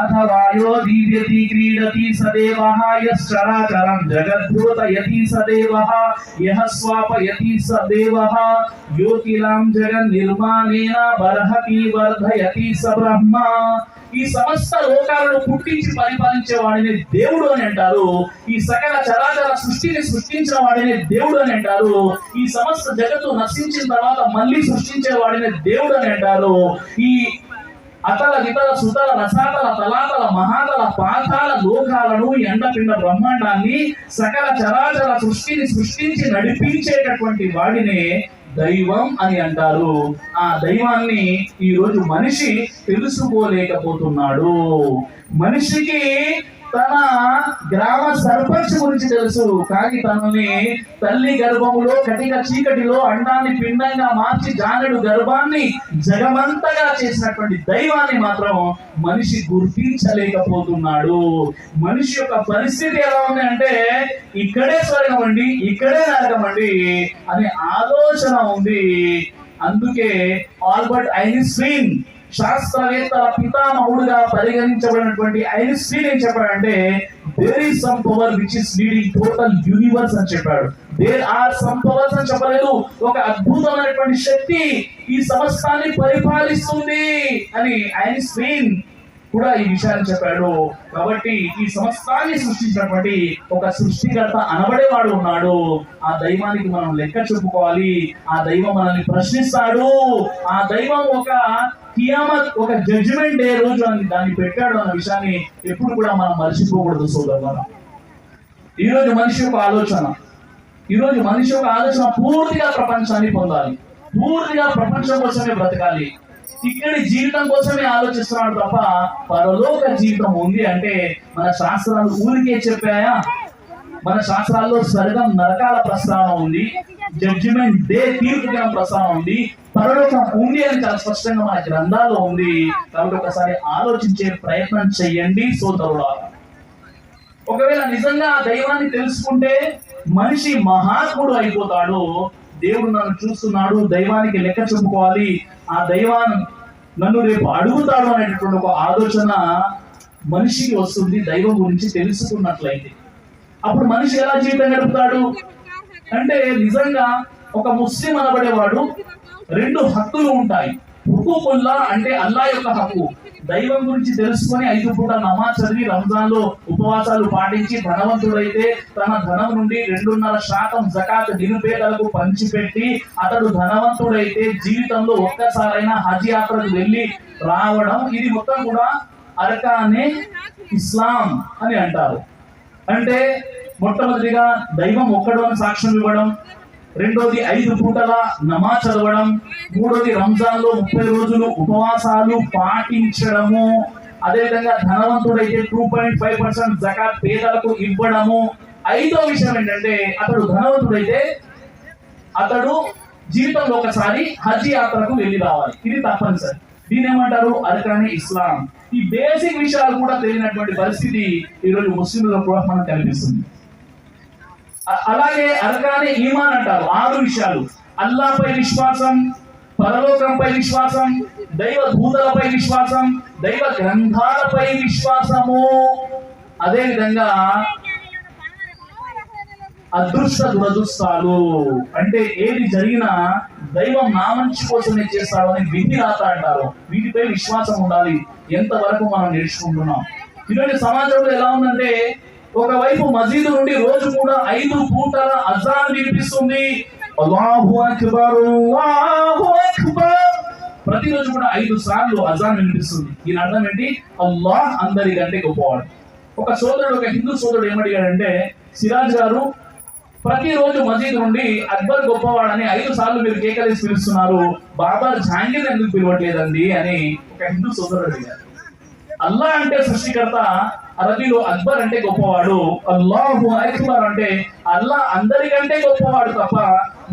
అథ వాయో దీవ్యతి క్రీడతి సదేవః యశ్చరాచరం జగద్భూతయతి సదేవః యః స్వాపయతి సదేవః యోకిలాం జగన్ నిర్మాణేన బర్హతి వర్ధయతి స బ్రహ్మ ఈ సమస్త లోకాలను పుట్టించి పరిపాలించే వాడిని దేవుడు అని అంటారు. ఈ సకల చరాచర సృష్టిని సృష్టించిన వాడిని దేవుడు అని అంటారు. ఈ సమస్త జగత్తు నశించిన తర్వాత మళ్ళీ సృష్టించే వాడిని దేవుడు అని అంటారు. ఈ అతల వితల సుతల రసాతల తలాతల మహాతల పాతాల లోకాలను ఎండపిండ బ్రహ్మాండాన్ని సకల చరాచర సృష్టిని సృష్టించి నడిపించేటటువంటి వాడినే దైవం అని అంటారు. ఆ దైవాన్ని ఈ రోజు మనిషి తెలుసుకోలేకపోతున్నాడు. మనిషికి తన గ్రామ సర్పంచ్ గురించి తెలుసు. కానీ తనని తల్లి గర్భములో కటిక చీకటిలో అండాన్ని పిండంగా మార్చి జానడు గర్భాన్ని జగమంతగా చేసినటువంటి దైవాన్ని మాత్రం మనిషి గుర్తించలేకపోతున్నాడు. మనిషి యొక్క పరిస్థితి ఎలా ఉంది అంటే ఇక్కడే స్వర్గం అండి ఇక్కడే నరకం అండి అనే ఆలోచన ఉంది. అందుకే ఆల్బర్ట్ ఐన్స్టీన్ శాస్త్రవేత్తల పితామహుడుగా పరిగణించబడినటువంటి ఐన్స్టీన్ ఏం చెప్పాడంటే there is some power which is leading total universe అని చెప్పాడు. దేర్ ఆర్ సమ్ పవర్స్ అని చెప్పలేదు. ఒక అద్భుతమైనటువంటి శక్తి ఈ సమస్తాన్ని పరిపాలిస్తుంది అని ఐన్స్టీన్ కూడా ఈ విషయాన్ని చెప్పాడు కాబట్టి ఈ సమస్తాన్ని సృష్టించినటువంటి ఒక సృష్టికర్త అనబడేవాడు ఉన్నాడు. ఆ దైవానికి మనం లెక్క చెప్పుకోవాలి ఆ దైవం మనల్ని ప్రశ్నిస్తాడు. ఆ దైవం ఒక కియామత్ ఒక జడ్జిమెంట్ డే రోజు అని దాన్ని పెట్టాడు అన్న విషయాన్ని ఎప్పుడు కూడా మనం మర్చిపోకూడదు సోదరులారా. ఈ రోజు మనిషి యొక్క ఆలోచన. ఈరోజు మనిషి యొక్క ఆలోచన పూర్తిగా ప్రపంచాన్ని పొందాలి. పూర్తిగా ప్రపంచం కోసమే బ్రతకాలి. ఇక్కడి జీవితం కోసమే ఆలోచిస్తున్నాడు తప్ప పరలోక జీవితం ఉంది అంటే మన శాస్త్రాలు ఊరికే చెప్పాయా? మన శాస్త్రాల్లో స్వర్గం నరకాల ప్రస్తావన ఉంది. జడ్జిమెంట్ డే తీర్పు దినం ప్రస్తావన ఉంది. పరలోకం ఉంది అని చాలా స్పష్టంగా మన గ్రంథాల్లో ఉంది. కాబట్టి ఒకసారి ఆలోచించే ప్రయత్నం చెయ్యండి సోదరులారా ఒకవేళ నిజంగా ఆ దైవాన్ని తెలుసుకుంటే మనిషి మహాత్ముడు అయిపోతాడు. దేవుడు నన్ను చూస్తున్నాడు దైవానికి లెక్క చెప్పుకోవాలి. ఆ దైవాన్ని నన్ను రేపు అడుగుతాడు అనేటటువంటి ఒక ఆలోచన మనిషికి వస్తుంది దైవం గురించి తెలుసుకున్నట్లయితే. అప్పుడు మనిషి ఎలా జీవితం గడుపుతాడు? అంటే నిజంగా ఒక ముస్లిం అనబడేవాడు రెండు హక్కులు ఉంటాయి. హుకుముల్లా అంటే అల్లా యొక్క హక్కు. దైవం గురించి తెలుసుకొని ఐదు పూట నమాజ్ చదివి రంజాన్లో ఉపవాసాలు పాటించి ధనవంతుడైతే తన ధనం నుండి రెండున్నర శాతం జకాత్ నిరుపేదలకు పంచిపెట్టి అతడు ధనవంతుడైతే జీవితంలో ఒక్కసారైనా హజ్ యాత్రకు వెళ్ళి రావడం. ఇది మొత్తం కూడా అరకానే ఇస్లాం అని అంటారు. అంటే మొట్టమొదటిగా దైవం ఒక్కడు అని సాక్ష్యం ఇవ్వడం రెండోది ఐదు పూటల నమా చదవడం మూడోది రంజాన్లో ముప్పై రోజులు ఉపవాసాలు పాటించడము. అదేవిధంగా ధనవంతుడైతే టూ పాయింట్ ఫైవ్ పర్సెంట్ జకాత్ పేదలకు ఇవ్వడము. ఐదో విషయం ఏంటంటే అతడు ధనవంతుడైతే అతడు జీవితంలో ఒకసారి హజ్ యాత్రకు వెళ్ళి రావాలి. ఇది తప్పనిసరి. దీని ఏమంటారు? అరకానే ఇస్లాం. ఈ బేసిక్ విషయాలు కూడా తెలియనటువంటి పరిస్థితి ఈరోజు ముస్లింలలో కూడా మనకు కనిపిస్తుంది. అలాగే అలాగే అరకానే ఈమాన్ అంటారు. ఆరు విషయాలు. అల్లాపై విశ్వాసం పరలోకంపై విశ్వాసం దైవ దూతలపై విశ్వాసం దైవ గ్రంథాలపై విశ్వాసము. అదే విధంగా అదృష్ట దురదృష్టాలు. అంటే ఏది జరిగినా దైవం నా మంచి కోసమే చేస్తాడని అని విధి రాత అంటారు. వీటిపై విశ్వాసం ఉండాలి. ఎంతవరకు మనం నేర్చుకుంటున్నాం? ఇటువంటి సమాజంలో ఎలా ఉందంటే ఒకవైపు మసీదు నుండి రోజు కూడా ఐదు పూటల అజాన్ వినిపిస్తుంది. అల్లాహు అక్బర్ అల్లాహు అక్బర్. ప్రతిరోజు కూడా ఐదు సార్లు అజాన్ వినిపిస్తుంది. దీని అర్థం ఏంటి? అల్లాహ్ అందరికంటే గొప్పవాడు. ఒక సోదరుడు ఒక హిందూ సోదరుడు ఏమడిగాడంటే సిరాజ్ గారు ప్రతిరోజు మజీద్ నుండి అక్బర్ గొప్పవాడని ఐదు సార్లు మీరు కేకలేసి పిలుస్తున్నారు. బాబర్ జాంగీర్ ఎందుకు పిలవట్లేదండి అని ఒక హిందూ సోదరుడు అడిగారు. అల్లా అంటే సృష్టికర్త అరబీలో అక్బర్ అంటే గొప్పవాడు అల్లాహు అక్బర్ అంటే అల్లా అందరికంటే గొప్పవాడు తప్ప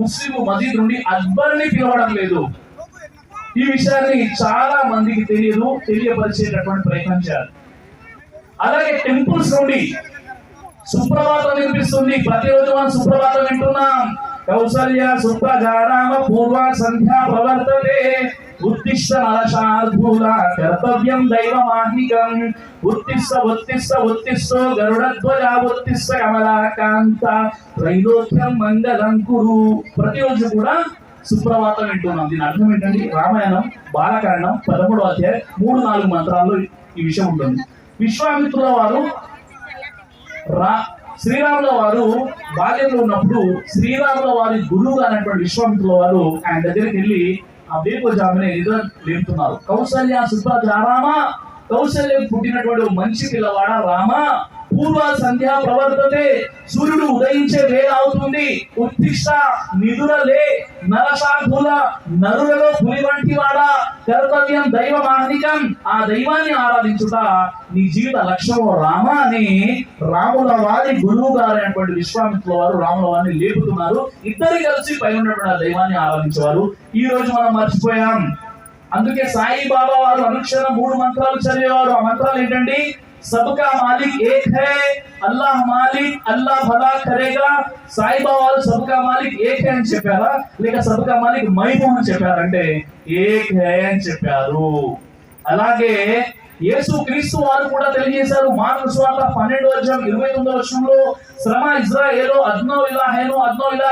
ముస్లిం మజీద్ నుండి అక్బర్ని పిలవడం లేదు. ఈ విషయాన్ని చాలా మందికి తెలియదు తెలియపరిచేటటువంటి ప్రయత్నం చేయాలి. అలాగే టెంపుల్స్ నుండి సుప్రభాతం వినిపిస్తుంది. ప్రతిరోజు మనం సుప్రభాతం వింటున్నాం. కౌసల్య సుప్రజారామ పూర్వ సంధ్యా ప్రవర్తతే. ఉత్తిష్ట నరశార్ధూల కర్తవ్యం దైవమాహికం. ఉత్తిష్ట ఉత్తిష్ట ఉత్తిష్టో గరుడధ్వజ ఉత్తిష్ట కమలాకాంత త్రైలోక్యం మంగళం కురు. ప్రతిరోజు కూడా సుప్రభాతం వింటున్నాం. దీని అర్థం ఏంటంటే రామాయణం బాలకాండం పదమూడవ అధ్యాయం మూడు నాలుగు మంత్రాల్లో ఈ విషయం ఉంటుంది. విశ్వామిత్రుల వారు రా. శ్రీరాముల వారు బాల్యంలో ఉన్నప్పుడు శ్రీరాముల వారి గురువు అనేటువంటి విశ్వామిత్రుల వారు ఆయన దగ్గరికి వెళ్ళి ఆ వేపజామునే ఎదురు లేపుతున్నారు. కౌసల్య సుభద్ర రామ కౌశల్యం పుట్టినటువంటి మంచి పిల్లవాడ రామ? పూర్వ సంధ్యా ప్రవర్తతే సూర్యుడు ఉదయించే వేళ అవుతుంది. ఉత్తిష్ట నిధులలే నరసాధుల నరులలో పులి వంటి వాడా కర్తవ్యం దైవ మాహనికం ఆ దైవాన్ని ఆరాధించుట నీ జీవిత లక్ష్యము రామ అని రాముల వారి గురువు గారు అయినటువంటి విశ్వామిత్రుల వారు రాముల వారిని లేపుతున్నారు. ఇద్దరు కలిసి పై ఉన్నటువంటి ఆ దైవాన్ని ఆరాధించేవారు. ఈ రోజు మనం మర్చిపోయాం. అందుకే సాయి బాబా వారు అనుక్షణం మూడు మంత్రాలు చదివేవారు. ఆ మంత్రాలు ఏంటండి? సబ్కా మాలిక్ ఏక్ హై అల్లాహ్ మాలిక్ అల్లాహ్ భలా కరేగా సాయిబాబా బాబా సబ్కా మాలిక్ ఏక్ అని చెప్పారా? లేక సబ్కా మాలిక్ మైము అని చెప్పారంటే ఏక్ హే అని చెప్పారు। అలాగే యేసు క్రీస్తు వారు కూడా తెలియజేశారు మార్కు సువార్త పన్నెండు వచ్చాం ఇరవై తొమ్మిదో వర్షంలో శ్రమ ఇజ్రాయేలో అద్నో ఇలాహేను అద్నో ఇలా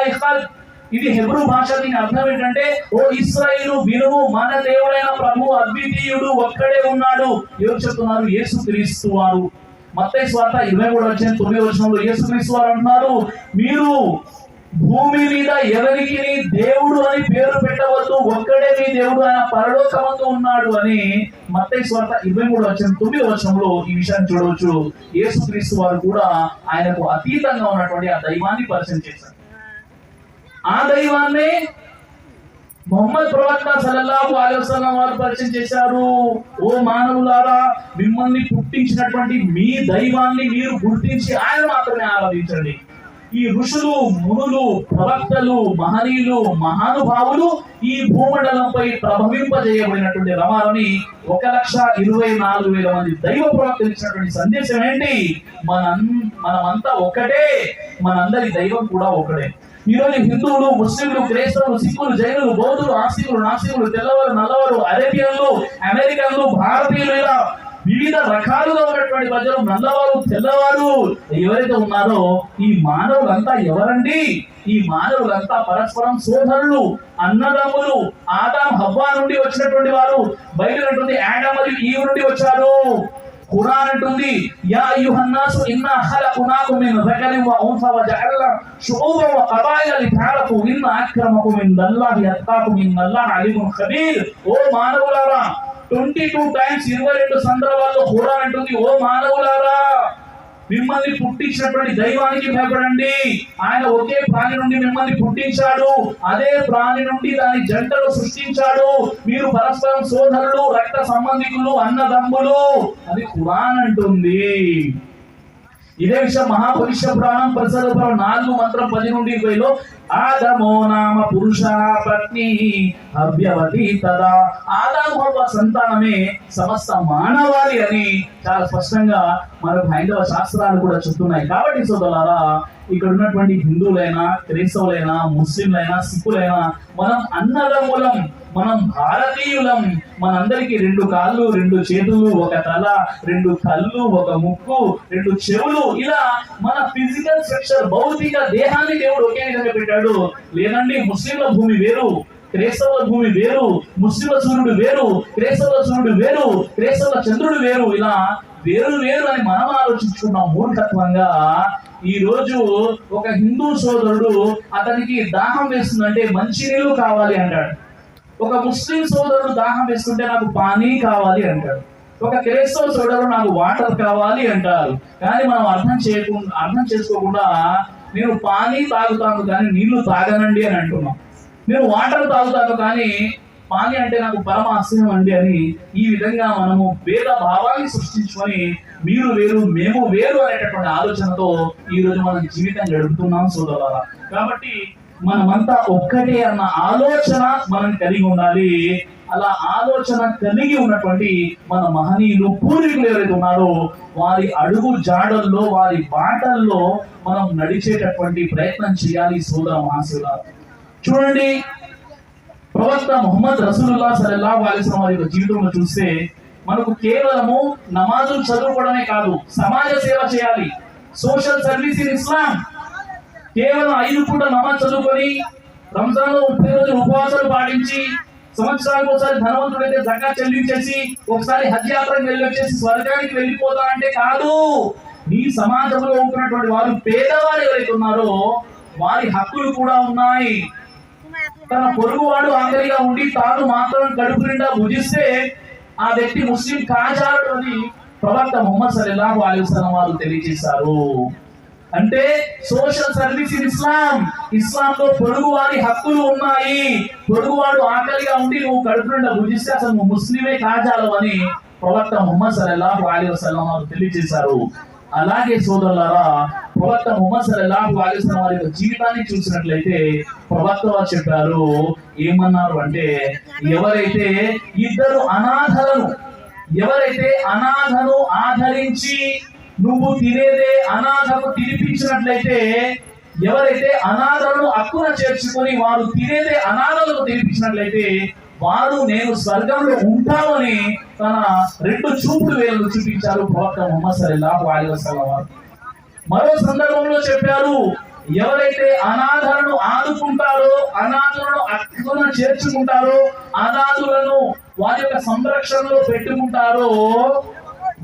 ఇది హెబ్రూ భాష దీని అర్థం ఏంటంటే ఓ ఇస్రాయిలు వినుము మన దేవుడైన ప్రభు అద్వితీయుడు ఒక్కడే ఉన్నాడు. ఎవరు చెప్తున్నారు? యేసు క్రీస్తు వారు. మత్తై స్వార్త ఇరవై మూడు వచ్చిన తొమ్మిది వర్షంలో యేసు క్రీస్తు వారు అంటున్నారు మీరు భూమి మీద ఎవరికి దేవుడు అని పేరు పెట్టవద్దు ఒక్కడే మీ దేవుడు ఆయన పరలోకమందు ఉన్నాడు అని మత్తై స్వార్థ ఇరవై మూడు వచ్చిన తొమ్మిది వర్షంలో ఈ విషయాన్ని చూడవచ్చు. యేసుక్రీస్తు వారు కూడా ఆయనకు అతీతంగా ఉన్నటువంటి ఆ దైవాన్ని పరిచయం చేశారు. ఆ దైవాన్ని మొహమ్మద్ ప్రవక్త సలల్లాహు అలైహి వారు పరిచయం చేశారు. ఓ మానవులారా మిమ్మల్ని పుట్టించినటువంటి మీ దైవాన్ని మీరు గుర్తించి ఆయన మాత్రమే ఆరాధించండి. ఈ ఋషులు మునులు ప్రవక్తలు మహనీయులు మహానుభావులు ఈ భూమండలంపై ప్రభవింపజేయబడినటువంటి రమాలని ఒక లక్ష ఇరవై నాలుగు వేల మంది దైవ ప్రవక్తలు ఇచ్చినటువంటి సందేశం ఏంటి? మన మనమంతా ఒకటే మనందరి దైవం కూడా ఒకటే. ఈరోజు హిందువులు ముస్లింలు క్రైస్తవులు సిక్కులు జైనులు బౌద్ధులు ఆస్తికులు నాస్తికులు తెల్లవారు నల్లవారు అరేబియన్లు అమెరికన్లు భారతీయులు ఇలా వివిధ రకాలుగా ఉన్నటువంటి ప్రజలు నల్లవారు తెల్లవారు ఎవరైతే ఉన్నారో ఈ మానవులంతా ఎవరండి? ఈ మానవులంతా పరస్పరం సోదరులు అన్నదమ్ములు ఆదాం హబ్బా నుండి వచ్చినటువంటి వారు బయట అంటుంది మరియు ఈవ్ నుండి వచ్చారు. ఖురాన్ అంటుంది యా అయ్యుహన్నాసు ఇన్నా ఖలఖనాకుం మిన్ జకరిన్ వ ఉన్స వ జఅల్నా షుఊబన్ వ ఖబాయిల లితారఫు ఇన్న అక్రమకుం ఇందల్లాహి యత్తాకుం ఇన్నల్లాహ అలీమున్ ఖబీర్. ఓ మానవులారా 22 టైమ్స్ 22 సందర్భాల్లో ఖురాన్ అంటుంది ఓ మానవులారా మిమ్మల్ని పుట్టించినటువంటి దైవానికి భయపడండి. ఆయన ఒకే ప్రాణి నుండి మిమ్మల్ని పుట్టించాడు. అదే ప్రాణి నుండి దాని జంటలు సృష్టించాడు. మీరు పరస్పరం సోదరులు రక్త సంబంధికులు అన్నదమ్ములు. అది కురాన్ అంటుంది. ఇదే విషయం మహాపురుష పురాణం పరిసర పురాణం నాలుగు మంత్రం పది నుండి ఇరవైలో ఆదమో నామ పురుష పత్ని అభ్యవతి తదా ఆదాము హవ్వ సంతానమే సమస్త మానవాళి అని చాలా స్పష్టంగా మనకు హైందవ శాస్త్రాలు కూడా చెప్తున్నాయి. కాబట్టి సోదరులారా ఇక్కడ ఉన్నటువంటి హిందువులైనా క్రైస్తవులైనా ముస్లింలైనా సిక్కులైనా మనం అన్నదమ్ములం మనం భారతీయులం మనందరికీ రెండు కాళ్ళు రెండు చేతులు ఒక తల రెండు కళ్ళు ఒక ముక్కు రెండు చెవులు ఇలా మన ఫిజికల్ స్ట్రక్చర్ భౌతిక దేహాన్ని దేవుడు ఒకే విధంగా పెట్టాడు. లేదండి ముస్లింల భూమి వేరు క్రైస్తవుల భూమి వేరు ముస్లింల సూర్యుడు వేరు క్రైస్తవుల సూర్యుడు వేరు క్రైస్తవుల చంద్రుడు వేరు ఇలా వేరు వేరు అని మనం ఆలోచించుకున్నాం మూర్ఖత్వంగా ఈ రోజు ఒక హిందూ సోదరుడు అతనికి దాహం వేస్తుందంటే మంచినీళ్ళు కావాలి అంటాడు. ఒక ముస్లిం సోదరుడు దాహం వేస్తుంటే నాకు పానీ కావాలి అంటాడు. ఒక క్రైస్తవ సోదరుడు నాకు వాటర్ కావాలి అంటారు. కానీ మనం అర్థం చేయకుండా అర్థం చేసుకోకుండా నేను పానీ తాగుతాను కానీ నీళ్ళు తాగనండి అని అంటున్నాం. నేను వాటర్ తాగుతాను కానీ పానీ అంటే నాకు పరమ అసహ్యం అండి అని ఈ విధంగా మనము భేద భావాన్ని సృష్టించుకొని మీరు వేరు మేము వేరు అనేటటువంటి ఆలోచనతో ఈ రోజు మనం జీవితం గడుపుతున్నాం సోదరులారా. కాబట్టి మనమంతా ఒక్కటే అన్న ఆలోచన మనం కలిగి ఉండాలి. అలా ఆలోచన కలిగి ఉన్నటువంటి మన మహనీయులు పూర్వీకులు ఎవరైతే ఉన్నారో వారి అడుగు జాడల్లో వారి బాటల్లో మనం నడిచేటటువంటి ప్రయత్నం చేయాలి సోదర మహాశివుల చూడండి ప్రవక్త మొహమ్మద్ రసూలుల్లా సలల్లా అలైహి వారి యొక్క జీవితంలో చూస్తే మనకు కేవలము నమాజులు చదువుకోవడమే కాదు సమాజ సేవ చేయాలి. Social service in Islam. కేవలం ఐదు పూట నమాజ్ చదువుకొని రంజాన్లో ముప్పై రోజులు ఉపవాసాలు పాటించి సంవత్సరానికి ఒకసారి ధనవంతుడైతే జకా చెల్లించేసి ఒకసారి హజ్ యాత్రకు వెళ్ళి వచ్చేసి స్వర్గానికి వెళ్ళిపోతా అంటే కాదు. నీ సమాజంలో ఉంటున్నటువంటి వారు పేదవారు ఎవరైతే ఉన్నారో వారి హక్కులు కూడా ఉన్నాయి. తన పొరుగువాడు ఆకలిగా ఉండి తాను మాత్రం కడుపు నిండా భుజిస్తే ఆ వ్యక్తి ముస్లిం కాజాడు అని ప్రవక్త మొహమ్మద్ సల్లల్లాహు అలైహి వారు తెలియజేశారు. అంటే సోషల్ సర్వీస్ ఇన్ ఇస్లాం ఇస్లాం లో పొరుగు వారి హక్కులు ఉన్నాయి. పొరుగు వాడు ఆకలిగా ఉండి నువ్వు కడుపు నిండా భుజిస్తే అసలు నువ్వు ముస్లిమే కాజాలవు అని ప్రవక్త మొహమ్మద్ సల్లల్లాహు అలైహి వసల్లం వారు తెలియజేశారు. అలాగే సోదరులారా ప్రవక్త ముహమ్మద్ ఎలా అలైహి వారి యొక్క జీవితాన్ని చూసినట్లయితే ప్రవక్త వారు చెప్పారు ఏమన్నారు అంటే ఎవరైతే ఇద్దరు అనాథలను ఎవరైతే అనాథను ఆదరించి నువ్వు తినేదే అనాథను తినిపించినట్లయితే ఎవరైతే అనాథలను అక్కున చేర్చుకొని వారు తినేదే అనాథలకు తినిపించినట్లయితే వారు నేను స్వర్గంలో ఉంటామని తన రెండు చూపులు వేలు చూపించారు ప్రవక్త ముహమ్మద్ సల్లల్లాహు అలైహి వారు మరో సందర్భంలో చెప్పారు ఎవరైతే అనాథలను ఆదుకుంటారో అనాథులను అక్కున చేర్చుకుంటారో అనాథులను వారి యొక్క సంరక్షణలో పెట్టుకుంటారో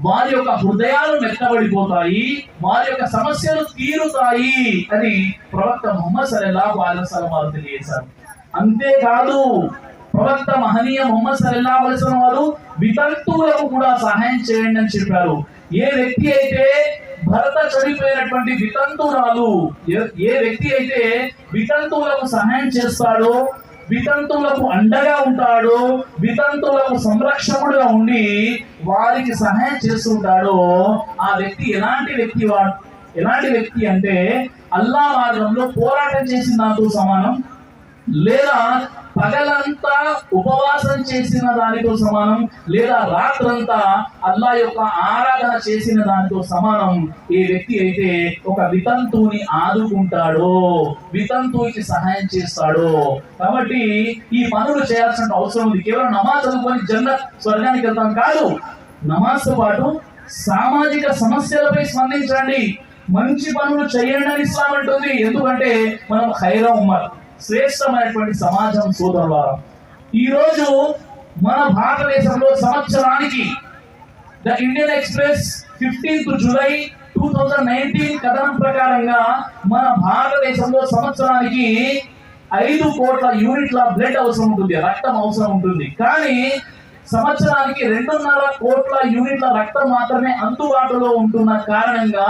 వారి యొక్క హృదయాలు మెత్తబడిపోతాయి వారి యొక్క సమస్యలు తీరుతాయి అని ప్రవక్త ముహమ్మద్ సల్లల్లాహు అలైహి వారు తెలియజేశారు. అంతేకాదు ప్రవక్త మహనీయ మొహమ్మద్ సల్లా అలైహి వారు వితంతువులకు కూడా సహాయం చేయండి అని చెప్పారు. ఏ వ్యక్తి అయితే భర్త చనిపోయినటువంటి వితంతురాలు ఏ- ఏ వ్యక్తి అయితే వితంతువులకు సహాయం చేస్తాడో వితంతువులకు అండగా ఉంటాడో వితంతువులకు సంరక్షకుడుగా ఉండి వారికి సహాయం చేస్తుంటాడో ఆ వ్యక్తి ఎలాంటి వ్యక్తి వాడు ఎలాంటి వ్యక్తి అంటే అల్లా మార్గంలో పోరాటం చేసిన దాంతో సమానం. లేదా పగలంతా ఉపవాసం చేసిన దానితో సమానం లేదా రాత్రంతా అల్లా యొక్క ఆరాధన చేసిన దానితో సమానం. ఏ వ్యక్తి అయితే ఒక వితంతువుని ఆదుకుంటాడో వితంతువుకి సహాయం చేస్తాడో కాబట్టి ఈ పనులు చేయాల్సిన అవసరం ఉంది. కేవలం నమాజ్ చదువుకొని జన్న స్వర్గానికి వెళ్తాం కాదు. నమాజ్తో పాటు సామాజిక సమస్యలపై స్పందించండి. మంచి పనులు చేయండి అని ఇస్లాం అంటుంది. ఎందుకంటే మనం హైరా ఉమ్మర్ శ్రేష్టమైనటువంటి సమాజం సోదరులారా. ఈరోజు మన భారతదేశంలో సంవత్సరానికి the Indian Express fifteenth July two thousand nineteen కథనం ప్రకారంగా మన భారతదేశంలో సంవత్సరానికి ఐదు కోట్ల యూనిట్ల బ్లడ్ అవసరం ఉంటుంది రక్తం అవసరం ఉంటుంది. కానీ సంవత్సరానికి రెండున్నర కోట్ల యూనిట్ల రక్తం మాత్రమే అందుబాటులో ఉంటున్న కారణంగా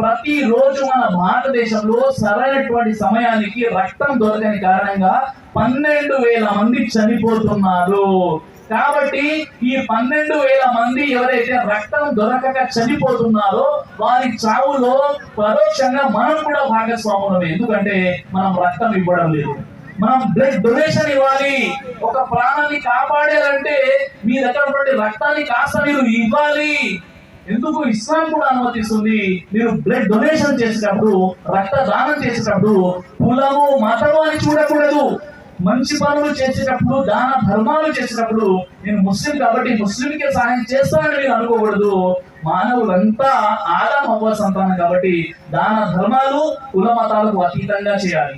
ప్రతి రోజు మన భారతదేశంలో సరైనటువంటి సమయానికి రక్తం దొరకని కారణంగా పన్నెండు వేల మంది చనిపోతున్నారు. కాబట్టి ఈ పన్నెండు వేల మంది ఎవరైతే రక్తం దొరకక చనిపోతున్నారో వారి చావులో పరోక్షంగా మనం కూడా భాగస్వాములమే. ఎందుకంటే మనం రక్తం ఇవ్వడం లేదు. మనం బ్లడ్ డొనేషన్ ఇవ్వాలి. ఒక ప్రాణాన్ని కాపాడాలంటే మీ దగ్గర రక్తాన్ని కాస్త మీరు ఇవ్వాలి. ఎందుకు ఇస్లాం కూడా అనుమతిస్తుంది? మీరు బ్లడ్ డొనేషన్ చేసేటప్పుడు రక్త దానం చేసేటప్పుడు కులము మతము అని చూడకూడదు. మంచి పనులు చేసేటప్పుడు దాన ధర్మాలు చేసేటప్పుడు నేను ముస్లిం కాబట్టి ముస్లింకే సహాయం చేస్తానని మీరు అనుకోకూడదు. మానవులంతా ఆదాం అవ్వ సంతానం కాబట్టి దాన ధర్మాలు కుల మతాలకు అతీతంగా చేయాలి.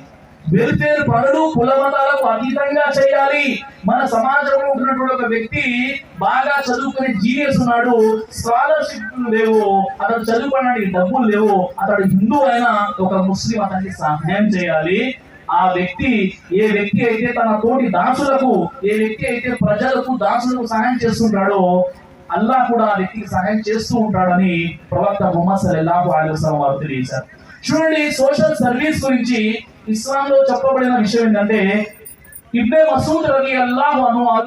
వెలుపేరు పనులు కుల మతాలకు అతీతంగా చేయాలి. మన సమాజంలో ఉన్నటువంటి ఒక వ్యక్తి బాగా చదువుకునే జీనియస్ ఉన్నాడు. స్కాలర్షిప్ లేవు. అతడు చదువుకోవడానికి డబ్బులు లేవు. అతడు హిందూ అయినా ఒక ముస్లిం అతనికి సహాయం చేయాలి. ఆ వ్యక్తి ఏ వ్యక్తి అయితే తన తోటి దాసులకు ఏ వ్యక్తి అయితే ప్రజలకు దాసులకు సహాయం చేస్తుంటాడో అల్లా కూడా ఆ వ్యక్తికి సహాయం చేస్తూ ఉంటాడని ప్రవక్త ముహమ్మద్ సల్లాహు అలైహి వసల్లం వారు తెలియజేశారు. చూడండి సోషల్ సర్వీస్ గురించి ఇస్లాంలో చెప్పబడిన విషయం ఏంటంటే ఇబ్బే మసూద్ రవి అల్లాహ్ అను